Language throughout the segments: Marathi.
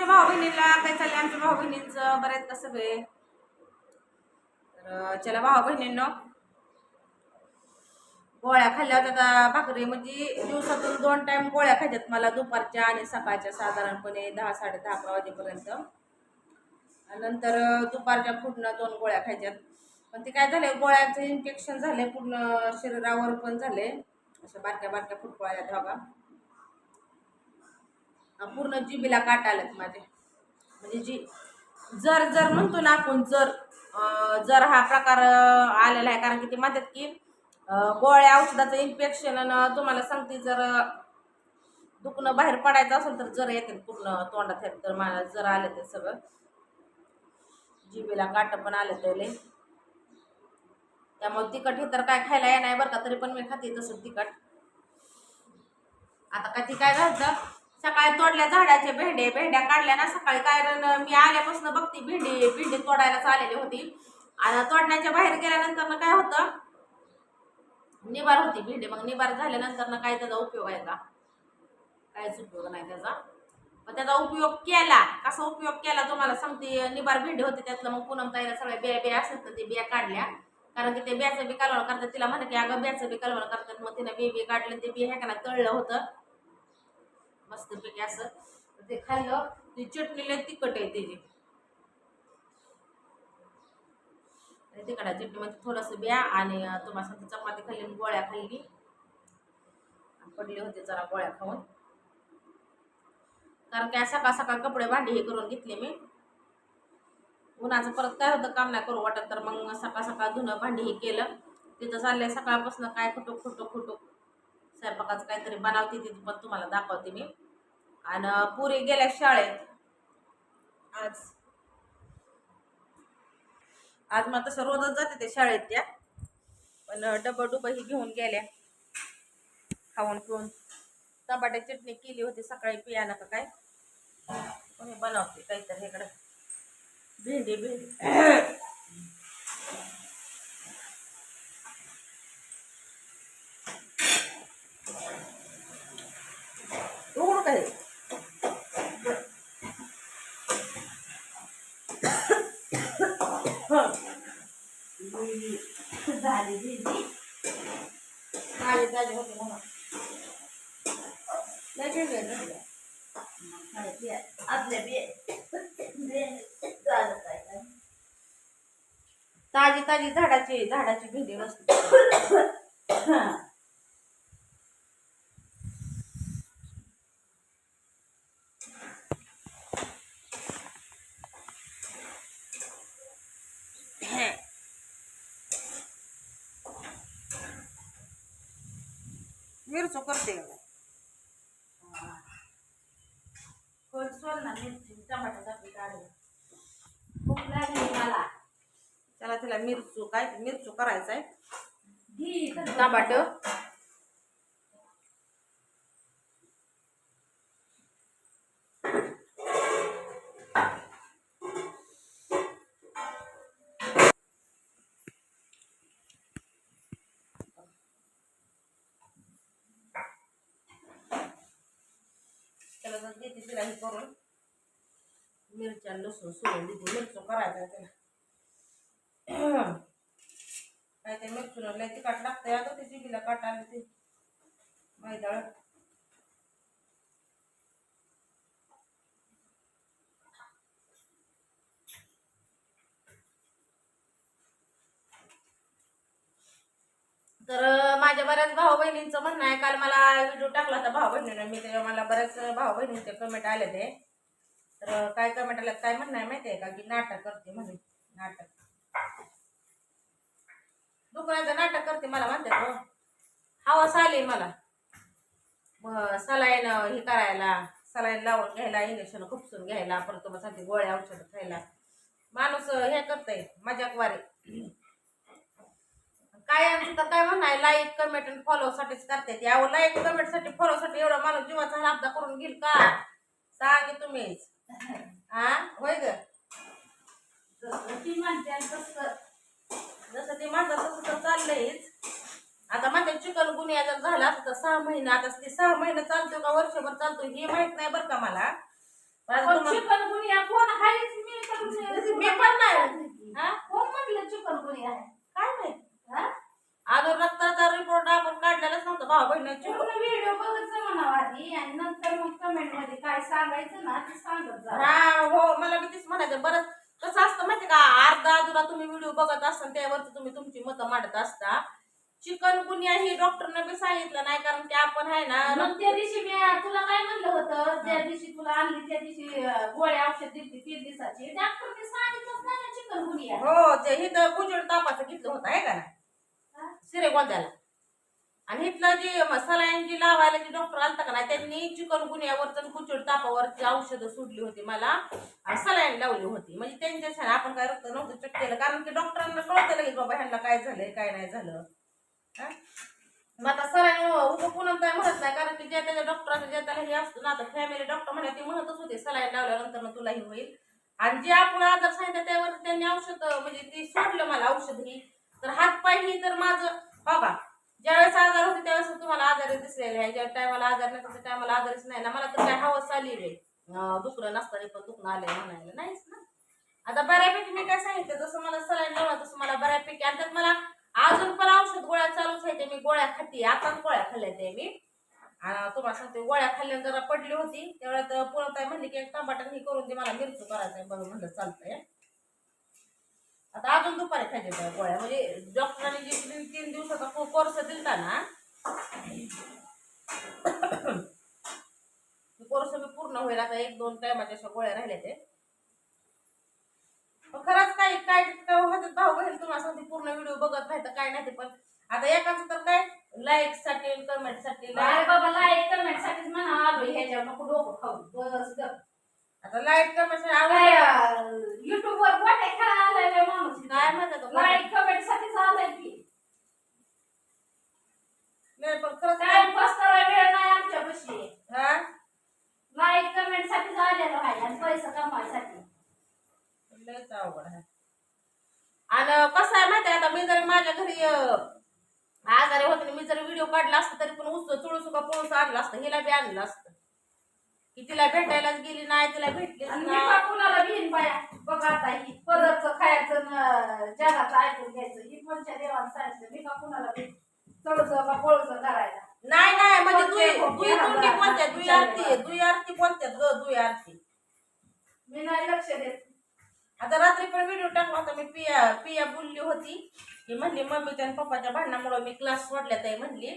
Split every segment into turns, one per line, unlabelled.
आमच्या भाऊ बहिणीला काय चाललंय आमच्या भाऊ बहिणींचं बऱ्याच का सगळे? तर चला भाऊ बहिणींनो गोळ्या खाल्ल्या होत्या आता भाकरी. म्हणजे दिवसातून दोन टाइम गोळ्या खायच्यात मला दुपारच्या आणि सकाळच्या साधारणपणे दहा साडे दहा अकरा वाजेपर्यंत. आणि नंतर दुपारच्या पूर्ण दोन गोळ्या खायच्यात. पण ते काय झाले गोळ्याचं इन्फेक्शन झाले पूर्ण शरीरावर पण झाले अशा बारक्या बारक्या फुटकोळ्या बघा अं पूर्ण जिबीला काट आलेत माझे. म्हणजे जी जर जर म्हणतो ना आपण जर जर हा प्रकार आलेला आहे कारण की ते म्हणतात की गोळ्या औषधाचं इन्फेक्शन आणि तुम्हाला सांगते जर दुखणं बाहेर पडायचं असेल तर जर येते पूर्ण तोंडात येत तर मला जर आलं ते सगळं. जिबीला काट पण आलं त्याले त्यामुळे तिखट हे तर काय खायला येणार बरं का तरी पण मी खाते तसं तिखट. आता काय ती काय घालतं? सकाळी तोडल्या झाडाचे भेंडे भेंड्या काढल्या ना सकाळी. कारण मी आल्यापासून बघते भेंडी भेंडी तोडायलाच आलेली होती. आणि तोडण्याच्या बाहेर गेल्यानंतर ना काय होतं? निबार होती भेंडी. मग निबार झाल्यानंतर ना काय त्याचा उपयोग आहे का? काहीच उपयोग नाही त्याचा. मग त्याचा उपयोग केला. कसा उपयोग केला तुम्हाला सांगते. निबार भेंडी होते त्यातलं. मग पूनम ताईला सगळ्या बिया बिया असतात तर ते बिया काढल्या. कारण की ते बियाचं बी कालवण करतात. तिला म्हणा की अगं बियाचं बी कालवण करतात. मग तिने बी बी काढलं ते बी ह्या तळलं होतं. मस्तपैकी असं ते खाल्लं ती चटणीला तिखट आहे त्याची तिकडा चटणीमध्ये थोडंसं बिया आणि तुम्हाला सांगते चपाती खाल्ली आणि गोळ्या खाल्ली. पडले होते जरा गोळ्या खाऊन. कारण काय सकाळ सकाळ कपडे भांडी हे करून घेतले मी. उन्हाचं परत काय होतं काम नाही करू वाटत तर मग सकाळ सकाळ धुणं भांडी हे केलं. तिथं चाललंय सकाळपासून काय खोटो खोटो खोटो स्वयंपाकाचं काहीतरी बनवते तिथे पण तुम्हाला दाखवते मी. आणि पुरी गेल्या शाळेत. आज. आज मग तसं रोजच जाते ते शाळेत त्या. पण डबं डुबंही घेऊन गेल्या. खाऊन पिऊन. टमाट्या चटणी केली होती सकाळी पिया नका काय? कोणी बनवते काहीतरी इकडं. भेंडी भेंडी.
झाली दिदी.
ताजे ताजे होते.
आपल्या बे
झाडाची झाडाची भेंडी मस्त. करते
सोड ना मिरची टाकली काढून. भूक लागली मला.
त्याला तिला मिरचू काय मिरचू करायचा आहे टमाट त्याला जर देते तिला हे करून मिरच्या लसूण सोडून देते मिरचू करायचा आहे त्याला. काय ते मिरचून लय तिखट लागतंय आता ते जिबीला काट ते. मैदाळ. तर माझ्या बऱ्याच भाऊ बहिणींचं म्हणणं आहे काल मला व्हिडिओ टाकला होता भाऊ बहिणीनं मी तेव्हा मला बऱ्याच भाऊ बहिणींचे कमेंट आले ते. तर काय कमेंट आले काय म्हणणं आहे माहिती आहे का? की नाटक करते म्हणून नाटक. दुकानाचं नाटक करते मला म्हणते हो हवास आली मला. मग सलाईन हे करायला सलाईन लावून घ्यायला इंजेक्शन खुपसून घ्यायला परत तुम्हाला गोळ्या औषध खायला. माणूस हे करतंय मजाकवारी. काय तर काय म्हणणार लाईक कमेंट आणि फॉलो साठीच करते यावर लाईक कमेंटसाठी फॉलो साठी एवढा माणूस जीवाचा लाभदा करून घेईल का? सांगे तुम्हीच हा होय ग.
जसं ती म्हणते आणि तसं.
जसं ते माझं तसं तर चाललंयच आता माझ्या चिकन गुन्हा जर झाला असं तर सहा महिने आता ते सहा महिने चालतो का वर्षभर चालतो हे माहीत नाही बरं का मला. पण
पण
तुम्हाला-
चिकनगुनिया कोण आहेच मी तर
मी पण नाही.
कोण म्हटलं चिकनगुनिया आहे
काय माहीत?
हा?
अजून रक्ताचा रिपोर्ट आपण काढलेलाच नव्हता भाऊ बहिणीची.
पूर्ण व्हिडिओ बघत जा म्हणावं आधी आणि नंतर मग कमेंटमध्ये काय सांगायचं ना ते सांगत जा.
हा हो मला बी तेच म्हणायचं बरं कसं असतं माहिती का? अर्धा अधुरा तुम्ही व्हिडिओ बघत असता त्यावरती तुम्ही तुमची मतं मांडत असता. चिकन गुन्हा ही डॉक्टरने बी सांगितलं नाही कारण की आपण आहे ना
मग त्या दिवशी मी तुला काय म्हणलं होतं? त्या दिवशी तुला आणली त्या दिवशी अं, गोळ्या औषध दिली तीन दिवसाची. डॉक्टरने सांगितलंच नाही ना चिकनगुनिया
हो ते हिथं कुजळ तापाचं घेतलं होतं आहे का
हा?
नाही सिरे गोंद्याला आणि इथलं जी सलाईन जी लावायला जी डॉक्टर आलता का नाही त्यांनी चिकन गुन्ह्यावरचं कुचूड तापावरची औषधं सोडली होती मला. आणि सलाईन लावली होती. म्हणजे त्यांच्या छान आपण काय रक्त नव्हतं चेक केलं. कारण की डॉक्टरांना कळतं लगेच बाबा ह्यांना काय झालंय काय नाही झालं. मग आता सलाईन उभं पुन्हा काय म्हणत नाही. कारण की ज्या त्याच्या डॉक्टरांचं ज्या त्याला हे असतं ना आता फॅमिली डॉक्टर म्हणे ते म्हणतच होते सलाईन लावल्यानंतर ना होईल. आणि जे आपण आजार सांगितलं त्यावर त्यांनी औषध म्हणजे ते सोडलं मला औषध ही. तर हात पाय ही तर माझं बघा ज्यावेळेस आजार होते त्यावेळेस तुम्हाला आजारी दिसलेले आहे. ज्या टायमाला आजार नाही त्या टायमाला आजारीच नाही ना. मला तर काय हवस आली रे. अं, दुखणं नसताना पण दुखणं आलंय म्हणायला. नाहीच ना. आता बऱ्यापैकी मी काय सांगितलं जसं मला सलाईन लावलं तसं मला बऱ्यापैकी आणि त्यात मला अजून पण औषध गोळ्या चालूच आहे ते मी गोळ्या खाती आता गोळ्या खाल्ल्या ते मी. आणि तुम्हाला सांगते गोळ्या खाल्ल्या जरा पडली होती. त्यावेळेत पुन्हा काय म्हणली की एक टमाटर हे करून दे मला मिरची करायचंय बरं म्हणलं चालतंय. आता अजून दुपारी खायचे त्या गोळ्या म्हणजे डॉक्टरांनी जे तीन तीन दिवसाचा कोर्स दिलता ना. कोर्स मी पूर्ण होईल आता एक दोन टायमाच्या अशा गोळ्या राहिल्या ते खरंच काही काय काय भाऊ बहीण तुम्हाला सांगते पूर्ण व्हिडिओ बघत नाही तर काय नाही ते पण आता एकाच तर काय?
लाईकसाठी
कमेंटसाठी
बाबा लाईक कमेंट साठीच म्हणा आलो ह्याच्यावर नको डोकं खाऊ. बस
आता लाईक कमेंट
युट्यूब वर वाटे खेळा आलाय बे माणूस
काय म्हणतात तो?
लाईक कमेंट साठीच आलाय की.
नाही पण
करायला वेळ नाही आमच्यापाशी.
हा?
लाईक कमेंट साठीच आलेलो आहे आणि पैसा कमवायसाठी.
लयच अवघड आहे. आणि कसं आहे माहिती आहे आता मी जरी माझ्या घरी आजारी होते मी जरी व्हिडिओ काढला असता तरी पण उच चुळूस का पळूस आणलं असतं हिला बी आणलं असतं. की तिला भेटायलाच गेली नाही तिला भेटलीच
आणि मी
नाही.
का कुणाला घेईन बाया बघ आता ही परत खायचं न जगाचं ऐकून घ्यायचं ही कोणत्या देवानं सांगितलं मी का कुणाला घेईन चढचं का पळचं करायला?
नाही नाही म्हणजे दुई
कोणते
तोंडी दुई आरती दुई आरती कोणत्या ग दुई आरती.
मी नाही लक्ष देत.
आता रात्री पण व्हिडिओ टाकला होता मी पिया पिया बोलली होती. की म्हणली मम्मीच्या आणि पप्पाच्या भांडणामुळे मी क्लास सोडल्या ताई म्हणली.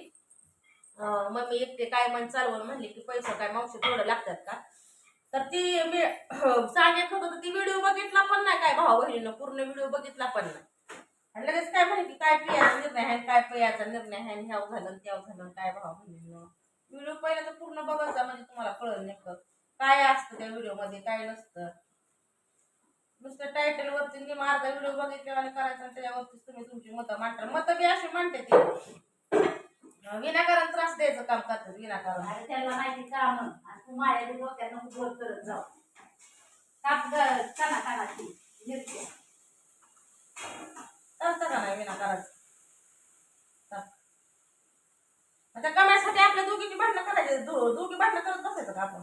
मम्मी एकटे काय मन चालवून म्हणली की पैसे काय मावशी थोडं लागतात का? तर ती मी सांगत होतं ती व्हिडिओ बघितला पण नाही काय भाऊ बहिणीनं पूर्ण व्हिडिओ बघितला पण नाही. आणि लगेच काय म्हणे की काय पियाचा निर्णय आहे काय पियाचा निर्णय आहे आणि ह्याव झालं त्याव झालं काय भाऊ बहिणीनं. व्हिडिओ पहिला तर पूर्ण बघायचा म्हणजे तुम्हाला कळलं नेमकं काय असतं त्या व्हिडिओमध्ये काय नसतं. नुसतं टायटल वरती मी अर्धा व्हिडिओ बघितला आणि करायचा त्याच्यावरतीच तुम्ही तुमची मतं मांडता. मतं बी अशी मांडते ती. विनाकारण त्रास द्यायचं काम करतात विनाकारण.
अरे त्यांना माहिती का मग? आणि तू माझ्या डोक्यात नको बोल करत जाऊ. काप ग- काना कानाची मिरची
चालतं का नाही विनाकारण चालतं. आता कमायसाठी आपल्या दोघीची भांडणं करायची दो- दोघी भांडणं करत बसायचं का आपण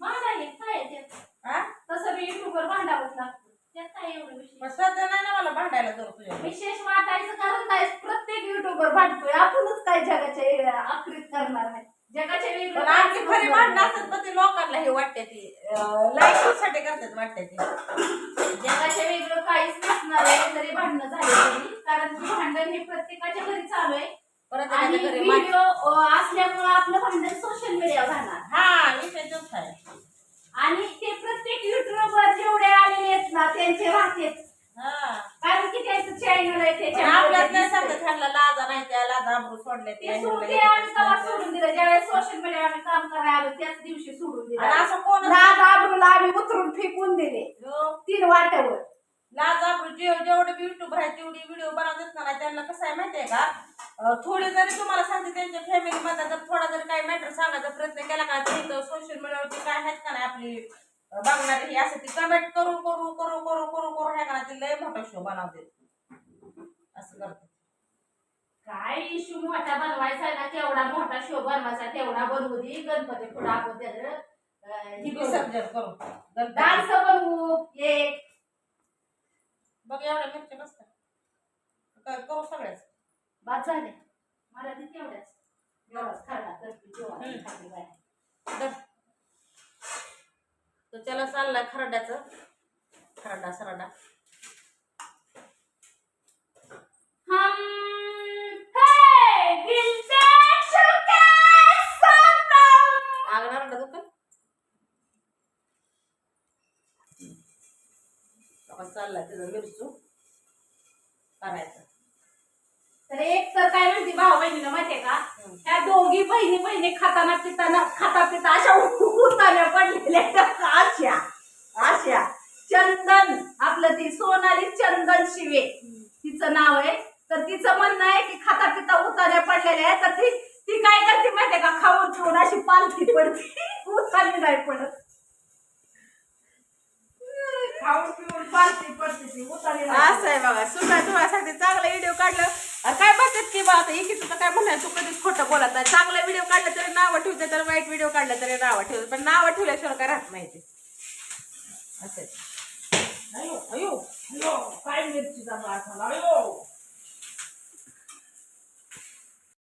माझा हे काय आहे ते
हा
तसं मी युट्यूबवर भांडावंच लागतं त्यात काय एवढं विशेष
पण सध्या नाही ना मला भांडायला जर तुझ्या
विशेष वाटायचं कारण काय प्रत्येक युट्यूबर भांडतोय वेगळ्या आखरीत करणार आहे
पण
वेगळं
आमची खरी भांडणं असतात पण ते लोकांना हे वाटते ती लाईफसाठी करतात वाटते ती.
जगाच्या वेगळं काहीच नसणार आहे जरी भांडणं झाली तरी. कारण की भांडण हे प्रत्येकाच्या घरी चालू आहे.
परत
आणि
एखाद्या घरी
व्हिडिओ असल्यामुळे आपलं भांडण सोशल मीडियावर राहणार.
हा विषय तोच आहे.
आणि ते प्रत्येक युट्यूबवर जेवढे आलेले आहेत ना त्यांचे राहतेच
हा
कारण की त्यांचं चॅनल आहे
पण आपल्यात नाही
त्याच्या
सांगत ह्यांना लाजा नाही त्या लाजा आबरू सोडले ते
ते सोडून ते आम्ही तेव्हा. सोडून दिलं. ज्यावेळेस सोशल मीडियावर आम्ही काम करायला आलो त्याच दिवशी सोडून
आणि असं कोण
लाज आबरूला आम्ही उतरून फेकून दिले. तीन वाट्यावर.
लाज आबरू जे जेवढे युट्यूब आहे तेवढी व्हिडिओ बनवतात ना त्यांना कसं आहे माहितीये का? थोडी जरी तुम्हाला सांगते त्यांच्या फॅमिली मध्ये जर थोडा जरी काही मॅटर सांगायचा प्रयत्न केला का इथं सोशल मीडियावरती काय आहेत का नाही आपली बघणारी ही असं ती कमेंट करू करू करू करू करू करू हे का नाही, ते लय मोठा शो बनवते असं करते
काय इशू मोठा बनवायचा ना केवढा मोठा शो बनवायचा तेवढा बनवू दे गणपती पुढे आपण त्याचं अं, करू.
विसर्जन करू? गणपती.
डान्स बनवू एक
बघ एवढ्या मिरच्या नसतात. काय करू सगळ्याच
बाद झाले. मला ती तेवढ्याच एवढाच खाल्ला तर ती
हम्म. दर. तर त्याला चाललाय खरड्याचं. खरडा सरडा. त्याचा मिरचू करायचं
तर एक तर काय म्हणते भाऊ बहिणीनं माहितीये का. त्या दोघी बहिणी बहिणी खाताना पिताना खाता पिता अशा उताने पडलेल्या अशा अशा चंदन आपलं ती सोनाली चंदन शिवे. तिचं नाव आहे. तर तिचं म्हणणं आहे की खाता पिता उताने पडलेल्या आहे तर ती ती काय करते माहितीये का? खाऊन पिऊन अशी पालथी पडते. उताने नाही पडत. खाऊन पिऊन पालथी पडते ती उताने नाही
असं आहे बघा. सुद्धा तुम्हासाठी चांगला व्हिडिओ काढलं. अरे काय म्हणतात की बा आता? एकीचं तर काय म्हणणार तू कधीच खोटं बोलत नाही. चांगला व्हिडिओ काढला तरी नावं ठेवते तर वाईट व्हिडिओ काढला तरी नावं ठेवते. पण नावं ठेवल्याशिवाय काय राहत नाही ते. असं.
अयो अयो अयो काय